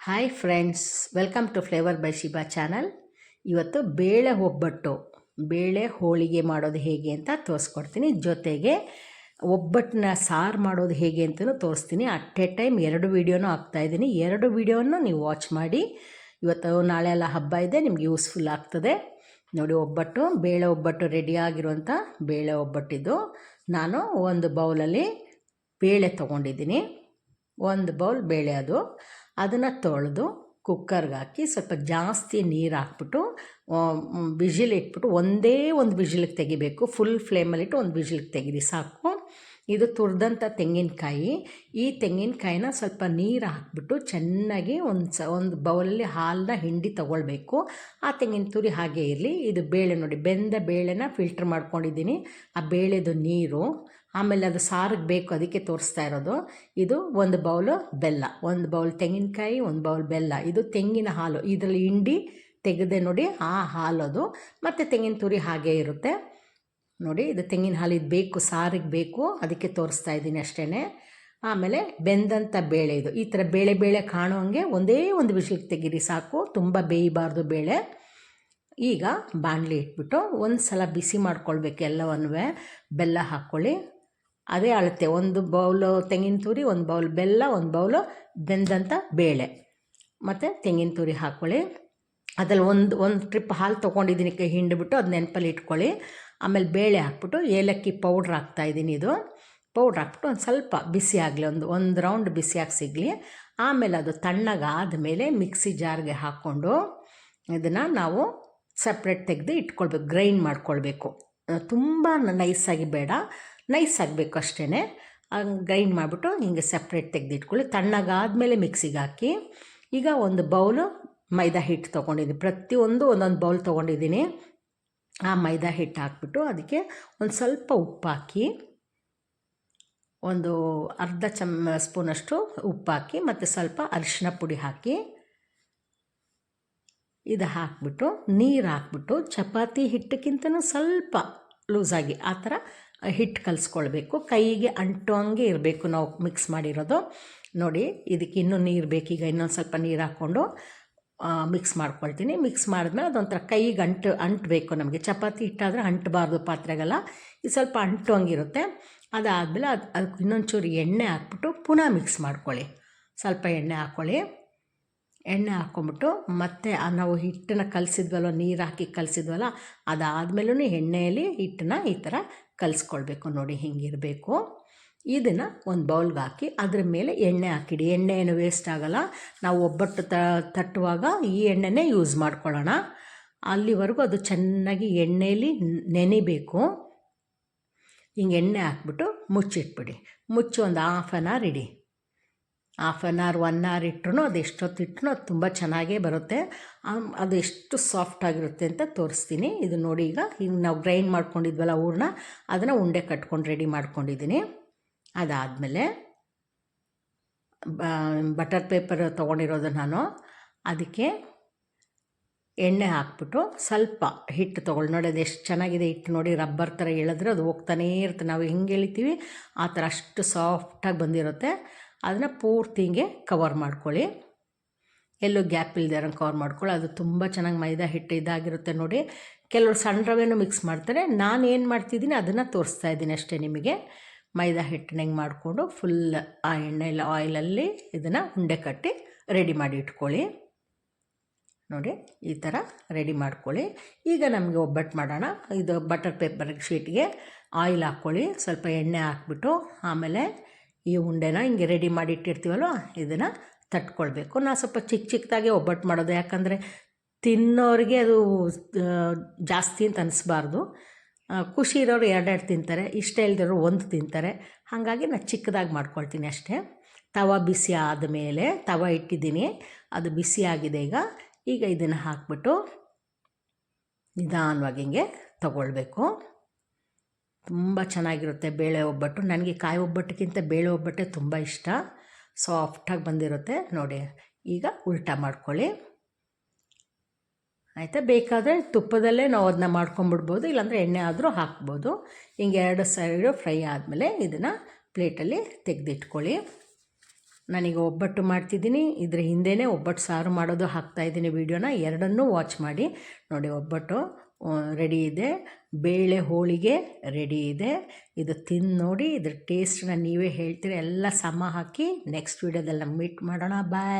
Hi friends welcome to flavour by Shiba channel ಇವತ್ತು ಬೇಳೆ ಒಬ್ಬಟ್ಟು, ಬೇಳೆ ಹೋಳಿಗೆ ಮಾಡೋದು ಹೇಗೆ ಅಂತ ತೋರಿಸ್ಕೊಡ್ತೀನಿ. ಜೊತೆಗೆ ಒಬ್ಬಟ್ಟನ್ನ ಸಾರು ಮಾಡೋದು ಹೇಗೆ ಅಂತಲೂ ತೋರಿಸ್ತೀನಿ. ಅಟ್ ಎ ಟೈಮ್ ಎರಡು ವೀಡಿಯೋನೂ ಹಾಕ್ತಾಯಿದ್ದೀನಿ ಎರಡು ವೀಡಿಯೋನೂ ನೀವು ವಾಚ್ ಮಾಡಿ. ಇವತ್ತು ನಾಳೆ ಎಲ್ಲ ಹಬ್ಬ ಇದೆ, ನಿಮ್ಗೆ ಯೂಸ್ಫುಲ್ ಆಗ್ತದೆ. ನೋಡಿ, ಒಬ್ಬಟ್ಟು, ಬೇಳೆ ಒಬ್ಬಟ್ಟು ರೆಡಿಯಾಗಿರುವಂಥ ಬೇಳೆ ಒಬ್ಬಟ್ಟಿದ್ದು ನಾನು ಒಂದು ಬೌಲಲ್ಲಿ ಬೇಳೆ ತೊಗೊಂಡಿದ್ದೀನಿ. ಒಂದು ಬೌಲ್ ಬೇಳೆ ಅದು. ಅದನ್ನು ತೊಳೆದು ಕುಕ್ಕರ್ಗೆ ಹಾಕಿ ಸ್ವಲ್ಪ ಜಾಸ್ತಿ ನೀರು ಹಾಕ್ಬಿಟ್ಟು ವಿಜಿಲ್ ಇಟ್ಬಿಟ್ಟು ಒಂದೇ ಒಂದು ಬಿಸಿಲಿಗೆ ತೆಗಿಬೇಕು. ಫುಲ್ ಫ್ಲೇಮಲ್ಲಿಟ್ಟು ಒಂದು ಬಿಸಿಲಿಗೆ ತೆಗೀರಿ, ಸಾಕು. ಇದು ತುರಿದಂಥ ತೆಂಗಿನಕಾಯಿ. ಈ ತೆಂಗಿನಕಾಯಿನ ಸ್ವಲ್ಪ ನೀರು ಹಾಕ್ಬಿಟ್ಟು ಚೆನ್ನಾಗಿ ಒಂದು ಸ, ಒಂದು ಬೌಲಲ್ಲಿ ಹಾಲನ್ನ ಹಿಂಡಿ ತೊಗೊಳ್ಬೇಕು. ಆ ತೆಂಗಿನ ತುರಿ ಹಾಗೆ ಇರಲಿ. ಇದು ಬೇಳೆ ನೋಡಿ, ಬೆಂದ ಬೇಳೆನ ಫಿಲ್ಟ್ರ್ ಮಾಡ್ಕೊಂಡಿದ್ದೀನಿ. ಆ ಬೇಳೆದು ನೀರು, ಆಮೇಲೆ ಅದು ಸಾರಿಗೆ ಬೇಕು ಅದಕ್ಕೆ ತೋರಿಸ್ತಾ ಇರೋದು. ಇದು ಒಂದು ಬೌಲು ಬೆಲ್ಲ, ಒಂದು ಬೌಲ್ ತೆಂಗಿನಕಾಯಿ, ಒಂದು ಬೌಲ್ ಬೆಲ್ಲ. ಇದು ತೆಂಗಿನ ಹಾಲು. ಇದರಲ್ಲಿ ಹಿಂಡಿ ತೆಗೆದೆ ನೋಡಿ ಆ ಹಾಲು ಅದು ಮತ್ತು ತೆಂಗಿನ ತುರಿ ಹಾಗೇ ಇರುತ್ತೆ. ನೋಡಿ, ಇದು ತೆಂಗಿನ ಹಾಲು ಬೇಕು, ಸಾರಿಗೆ ಬೇಕು, ಅದಕ್ಕೆ ತೋರಿಸ್ತಾ ಇದ್ದೀನಿ ಅಷ್ಟೇ ಆಮೇಲೆ ಬೆಂದಂಥ ಬೇಳೆ ಇದು. ಈ ಥರ ಬೇಳೆ ಬೇಳೆ ಕಾಣೋ ಹಾಗೆ ಒಂದೇ ಒಂದು ವಿಷಯಕ್ಕೆ ತೆಗೀರಿ ಸಾಕು. ತುಂಬ ಬೇಯಬಾರ್ದು ಬೇಳೆ. ಈಗ ಬಾಣಲಿ ಇಟ್ಬಿಟ್ಟು ಒಂದು ಸಲ ಬಿಸಿ ಮಾಡ್ಕೊಳ್ಬೇಕು ಎಲ್ಲವನ್ನೂ ಬೆಲ್ಲ ಹಾಕ್ಕೊಳ್ಳಿ. ಅದೇ ಅಳತೆ. ಒಂದು ಬೌಲು ತೆಂಗಿನ ತುರಿ, ಒಂದು ಬೌಲ್ ಬೆಲ್ಲ, ಒಂದು ಬೌಲು ಬೆಂದಂಥ ಬೇಳೆ. ಮತ್ತು ತೆಂಗಿನ ತುರಿ ಹಾಕ್ಕೊಳ್ಳಿ. ಅದ್ರಲ್ಲಿ ಒಂದು ಒಂದು ಟ್ರಿಪ್ ಹಾಲು ತೊಗೊಂಡಿದ್ದೀನಿ ಕೈ ಹಿಂಡಿಬಿಟ್ಟು, ಅದು ನೆನಪಲ್ಲಿ ಇಟ್ಕೊಳ್ಳಿ. ಆಮೇಲೆ ಬೇಳೆ ಹಾಕ್ಬಿಟ್ಟು ಏಲಕ್ಕಿ ಪೌಡ್ರ್ ಹಾಕ್ತಾಯಿದ್ದೀನಿ ಇದು. ಪೌಡ್ರ್ ಹಾಕ್ಬಿಟ್ಟು ಒಂದು ಸ್ವಲ್ಪ ಬಿಸಿ ಆಗಲಿ, ಒಂದು ಒಂದು ರೌಂಡ್ ಬಿಸಿಯಾಗಿ ಸಿಗಲಿ. ಆಮೇಲೆ ಅದು ತಣ್ಣಗಾದ ಮೇಲೆ ಮಿಕ್ಸಿ ಜಾರ್ಗೆ ಹಾಕ್ಕೊಂಡು ಇದನ್ನು ನಾವು ಸಪ್ರೇಟ್ ತೆಗೆದು ಇಟ್ಕೊಳ್ಬೇಕು ಗ್ರೈಂಡ್ ಮಾಡ್ಕೊಳ್ಬೇಕು. ತುಂಬ ನೈಸಾಗಿ ಬೇಡ. ನೈಸ್ ಆಗಬೇಕು ಅಷ್ಟೇ ಗ್ರೈಂಡ್ ಮಾಡಿಬಿಟ್ಟು ಹಿಂಗೆ ಸಪ್ರೇಟ್ ತೆಗೆದಿಟ್ಕೊಳ್ಳಿ ತಣ್ಣಗಾದಮೇಲೆ ಮಿಕ್ಸಿಗೆ ಹಾಕಿ ಈಗ ಒಂದು ಬೌಲು ಮೈದಾ ಹಿಟ್ಟು ತೊಗೊಂಡಿದ್ದೀನಿ. ಪ್ರತಿಯೊಂದು ಒಂದೊಂದು ಬೌಲ್ ತೊಗೊಂಡಿದ್ದೀನಿ. ಆ ಮೈದಾ ಹಿಟ್ಟು ಹಾಕ್ಬಿಟ್ಟು ಅದಕ್ಕೆ ಒಂದು ಸ್ವಲ್ಪ ಉಪ್ಪು ಹಾಕಿ ಒಂದು ಅರ್ಧ ಚಮ, ಸ್ಪೂನಷ್ಟು ಉಪ್ಪು ಹಾಕಿ ಮತ್ತು ಸ್ವಲ್ಪ ಅರಿಶಿನ ಪುಡಿ ಹಾಕಿ ಇದು ಹಾಕ್ಬಿಟ್ಟು, ನೀರು ಹಾಕ್ಬಿಟ್ಟು ಚಪಾತಿ ಹಿಟ್ಟಕ್ಕಿಂತನೂ ಸ್ವಲ್ಪ ಲೂಸಾಗಿ ಆ ಥರ ಹಿಟ್ಟು ಕಲಿಸ್ಕೊಳ್ಬೇಕು. ಕೈಗೆ ಅಂಟುವಂಗೆ ಇರಬೇಕು ನಾವು ಮಿಕ್ಸ್ ಮಾಡಿರೋದು. ನೋಡಿ, ಇದಕ್ಕೆ ಇನ್ನೂ ನೀರು ಬೇಕೀಗ. ಇನ್ನೊಂದು ಸ್ವಲ್ಪ ನೀರು ಹಾಕ್ಕೊಂಡು ಮಿಕ್ಸ್ ಮಾಡ್ಕೊಳ್ತೀನಿ. ಮಿಕ್ಸ್ ಮಾಡಿದ್ಮೇಲೆ ಅದೊಂಥರ ಕೈಗೆ ಅಂಟು, ಅಂಟಬೇಕು ನಮಗೆ. ಚಪಾತಿ ಹಿಟ್ಟಾದರೆ ಅಂಟಬಾರ್ದು ಪಾತ್ರೆಗೆಲ್ಲ. ಇದು ಸ್ವಲ್ಪ ಅಂಟುವಂಗಿರುತ್ತೆ ಅದಾದಮೇಲೆ ಅದು, ಅದಕ್ಕೆ ಇನ್ನೊಂಚೂರು ಎಣ್ಣೆ ಹಾಕ್ಬಿಟ್ಟು ಪುನಃ ಮಿಕ್ಸ್ ಮಾಡ್ಕೊಳ್ಳಿ. ಸ್ವಲ್ಪ ಎಣ್ಣೆ ಹಾಕ್ಕೊಳ್ಳಿ. ಎಣ್ಣೆ ಹಾಕ್ಕೊಂಬಿಟ್ಟು ಮತ್ತೆ ನಾವು ಹಿಟ್ಟನ್ನು ಕಲಸಿದ್ವಲ್ಲ ನೀರು ಹಾಕಿ ಕಲಸಿದ್ವಲ್ಲ ಅದಾದಮೇಲೂ ಎಣ್ಣೆಯಲ್ಲಿ ಹಿಟ್ಟನ್ನ ಈ ಥರ ಕಲಿಸ್ಕೊಳ್ಬೇಕು. ನೋಡಿ, ಹಿಂಗಿರಬೇಕು. ಇದನ್ನು ಒಂದು ಬೌಲ್ಗೆ ಹಾಕಿ ಅದ್ರ ಮೇಲೆ ಎಣ್ಣೆ ಹಾಕಿಡಿ. ಎಣ್ಣೆ ಏನು ವೇಸ್ಟ್ ಆಗೋಲ್ಲ. ನಾವು ಒಬ್ಬಟ್ಟು ತಟ್ಟುವಾಗ ಈ ಎಣ್ಣೆನೇ ಯೂಸ್ ಮಾಡ್ಕೊಳ್ಳೋಣ. ಅಲ್ಲಿವರೆಗೂ ಅದು ಚೆನ್ನಾಗಿ ಎಣ್ಣೆಯಲ್ಲಿ ನೆನಿಬೇಕು. ಹಿಂಗೆ ಎಣ್ಣೆ ಹಾಕ್ಬಿಟ್ಟು ಮುಚ್ಚಿಟ್ಬಿಡಿ. ಮುಚ್ಚಿ ಒಂದು half an hour ED. Half an hour one hour ಇಟ್ಟರು ಅದು ಎಷ್ಟೊತ್ತು ಇಟ್ಟರು ಅದು ತುಂಬ ಚೆನ್ನಾಗೇ ಬರುತ್ತೆ. ಅದು ಎಷ್ಟು ಸಾಫ್ಟ್ ಆಗಿರುತ್ತೆ ಅಂತ ತೋರಿಸ್ತೀನಿ. ಇದು ನೋಡಿ ಈಗ ಹಿಂಗೆ ನಾವು ಗ್ರೈಂಡ್ ಮಾಡ್ಕೊಂಡಿದ್ವಲ್ಲ ಹೂರ್ಣ ಅದನ್ನು ಉಂಡೆ ಕಟ್ಕೊಂಡು ರೆಡಿ ಮಾಡ್ಕೊಂಡಿದ್ದೀನಿ ಅದಾದಮೇಲೆ ಬಟರ್ ಪೇಪರ್ ತೊಗೊಂಡಿರೋದು ನಾನು. ಅದಕ್ಕೆ ಎಣ್ಣೆ ಹಾಕ್ಬಿಟ್ಟು ಸ್ವಲ್ಪ ಹಿಟ್ಟು ತೊಗೊಳ್ಳಿ. ನೋಡಿ ಅದು ಎಷ್ಟು ಚೆನ್ನಾಗಿದೆ ಹಿಟ್ಟು ನೋಡಿ, ರಬ್ಬರ್ ಥರ ಎಳೆದ್ರೆ ಅದು ಹೋಗ್ತಾನೇ ಇರುತ್ತೆ. ನಾವು ಹೆಂಗೆ ಎಳಿತೀವಿ, ಆ ಥರ ಅಷ್ಟು ಸಾಫ್ಟಾಗಿ ಬಂದಿರುತ್ತೆ. ಅದನ್ನು ಪೂರ್ತಿ ಹಿಂಗೆ ಕವರ್ ಮಾಡ್ಕೊಳ್ಳಿ. ಎಲ್ಲೂ ಗ್ಯಾಪ್ ಇಲ್ಲದೆ ಕವರ್ ಮಾಡ್ಕೊಳ್ಳಿ. ಅದು ತುಂಬ ಚೆನ್ನಾಗಿ ಮೈದಾ ಹಿಟ್ಟು ಇದಾಗಿರುತ್ತೆ ನೋಡಿ. ಕೆಲವರು ಸಣ್ಣ ರವೆನೂ ಮಿಕ್ಸ್ ಮಾಡ್ತಾರೆ. ನಾನು ಏನು ಮಾಡ್ತಿದ್ದೀನಿ, ಅದನ್ನು ತೋರಿಸ್ತಾ ಇದ್ದೀನಿ ಅಷ್ಟೇ ನಿಮಗೆ. ಮೈದಾ ಹಿಟ್ಟನ್ನ ಹೆಂಗೆ ಮಾಡಿಕೊಂಡು ಫುಲ್ ಆ ಎಣ್ಣೆಯಲ್ಲಿ ಆಯಿಲಲ್ಲಿ ಇದನ್ನು ಉಂಡೆ ಕಟ್ಟಿ ರೆಡಿ ಮಾಡಿ ಇಟ್ಕೊಳ್ಳಿ. ನೋಡಿ, ಈ ಥರ ರೆಡಿ ಮಾಡ್ಕೊಳ್ಳಿ. ಈಗ ನಮಗೆ ಒಬ್ಬಟ್ಟು ಮಾಡೋಣ. ಇದು ಬಟರ್ ಪೇಪರ್ ಶೀಟ್ಗೆ ಆಯಿಲ್ ಹಾಕ್ಕೊಳ್ಳಿ. ಸ್ವಲ್ಪ ಎಣ್ಣೆ ಹಾಕ್ಬಿಟ್ಟು ಆಮೇಲೆ ಈ ಉಂಡೆನ ಹಿಂಗೆ ರೆಡಿ ಮಾಡಿ ಇಟ್ಟಿರ್ತೀವಲ್ವ, ಇದನ್ನು ತಟ್ಕೊಳ್ಬೇಕು. ನಾನು ಸ್ವಲ್ಪ ಚಿಕ್ಕ ಚಿಕ್ಕದಾಗೆ ಒಬ್ಬಟ್ಟು ಮಾಡೋದು. ಯಾಕಂದರೆ ತಿನ್ನೋರಿಗೆ ಅದು ಜಾಸ್ತಿ ಅಂತ ಅನಿಸ್ಬಾರ್ದು. ಖುಷಿ ಇರೋರು ಎರಡೆರಡು ತಿಂತಾರೆ, ಇಷ್ಟ ಇಲ್ದಿರೋರು ಒಂದು ತಿಂತಾರೆ. ಹಾಗಾಗಿ ನಾನು ಚಿಕ್ಕದಾಗಿ ಮಾಡ್ಕೊಳ್ತೀನಿ ಅಷ್ಟೇ. ತವ ಬಿಸಿ ಆದ ಮೇಲೆ, ತವ ಇಟ್ಟಿದ್ದೀನಿ. ಅದು ಬಿಸಿ ಆಗಿದೆ ಈಗ. ಈಗ ಇದನ್ನು ಹಾಕ್ಬಿಟ್ಟು ನಿಧಾನವಾಗಿ ಹಿಂಗೆ ತಗೊಳ್ಬೇಕು. ತುಂಬ ಚೆನ್ನಾಗಿರುತ್ತೆ ಬೇಳೆ ಒಬ್ಬಟ್ಟು. ನನಗೆ ಕಾಯಿ ಒಬ್ಬಟ್ಟಿಗಿಂತ ಬೇಳೆ ಒಬ್ಬಟ್ಟೆ ತುಂಬ ಇಷ್ಟ. ಸಾಫ್ಟಾಗಿ ಬಂದಿರುತ್ತೆ. ನೋಡಿ, ಈಗ ಉಲ್ಟಾ ಮಾಡ್ಕೊಳ್ಳಿ. ಆಯಿತಾ? ಬೇಕಾದರೆ ತುಪ್ಪದಲ್ಲೇ ನಾವು ಅದನ್ನ ಮಾಡ್ಕೊಂಬಿಡ್ಬೋದು, ಇಲ್ಲಾಂದರೆ ಎಣ್ಣೆ ಆದರೂ ಹಾಕ್ಬೋದು. ಹಿಂಗೆ ಎರಡು ಸೈಡು ಫ್ರೈ ಆದಮೇಲೆ ಇದನ್ನು ಪ್ಲೇಟಲ್ಲಿ ತೆಗೆದಿಟ್ಕೊಳ್ಳಿ. ನಾನೀಗ ಒಬ್ಬಟ್ಟು ಮಾಡ್ತಿದ್ದೀನಿ. ಇದ್ರ ಹಿಂದೆಯೇ ಒಬ್ಬಟ್ಟು ಸಾರು ಮಾಡೋದು ಹಾಕ್ತಾಯಿದ್ದೀನಿ ವೀಡಿಯೋನ. ಎರಡನ್ನೂ ವಾಚ್ ಮಾಡಿ. ನೋಡಿ, ಒಬ್ಬಟ್ಟು ರೆಡಿ ಇದೆ. ಬೇಳೆ ಹೋಳಿಗೆ ರೆಡಿ ಇದೆ. ಇದು ತಿಂದು ನೋಡಿ, ಇದ್ರ ಟೇಸ್ಟನ್ನ ನೀವೇ ಹೇಳ್ತೀರ. ಎಲ್ಲ ಸಮ ಹಾಕಿ ನೆಕ್ಸ್ಟ್ ವೀಡಿಯೋದಲ್ಲಿ ಮೀಟ್ ಮಾಡೋಣ. ಬಾಯ್